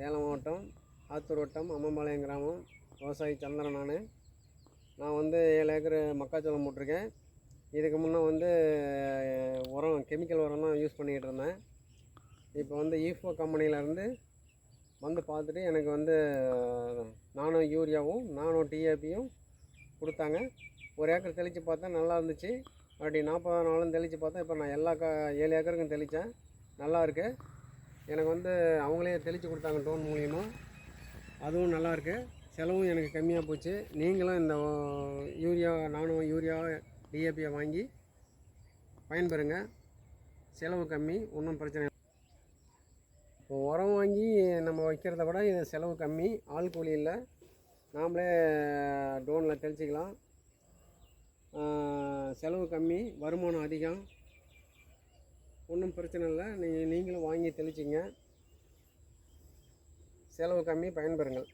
சேலம் மாவட்டம் ஆத்தூர் வட்டம் அம்மம்பாளையம் கிராமம். விவசாயி சந்திரன் நான். நான் வந்து ஏழு ஏக்கர் மக்காச்சோளம் போட்டிருக்கேன். இதுக்கு முன்னே வந்து உரம் கெமிக்கல் உரம் தான் யூஸ் பண்ணிக்கிட்டு இருந்தேன். இப்போ வந்து e ஈஃபோ கம்பெனியிலேருந்து வந்து பார்த்துட்டு எனக்கு வந்து நானோ யூரியாவும் நானோ டிஏபியும் கொடுத்தாங்க. ஒரு ஏக்கர் தெளித்து பார்த்தா நல்லா இருந்துச்சு. மறுபடியும் நாற்பதாம் நாளும் தெளித்து பார்த்தா இப்போ நான் எல்லா க ஏழு ஏக்கருக்கும் தெளித்தேன் நல்லா இருக்குது எனக்கு வந்து அவங்களே தெளித்து கொடுத்தாங்க டோன் மூலியமாக அதுவும் நல்லாயிருக்கு செலவும் எனக்கு கம்மியாக போச்சு. நீங்களும் இந்த யூரியா நானும் யூரியா டிஏபியை வாங்கி பயன்பெறுங்க. செலவு கம்மி ஒன்றும் பிரச்சனை இல்லை. இப்போ உரம் வாங்கி நம்ம வைக்கிறத விட இது செலவு கம்மி. ஆள் கூலி இல்லை. நாமளே ட்ரோனில் தெளிச்சிக்கலாம். செலவு கம்மி வருமானம் அதிகம். ஒன்றும் பிரச்சனை இல்லை. நீங்கள் நீங்களும் வாங்கி தெளிச்சிங்க செலவு கம்மி பயன்பெறுங்கள்.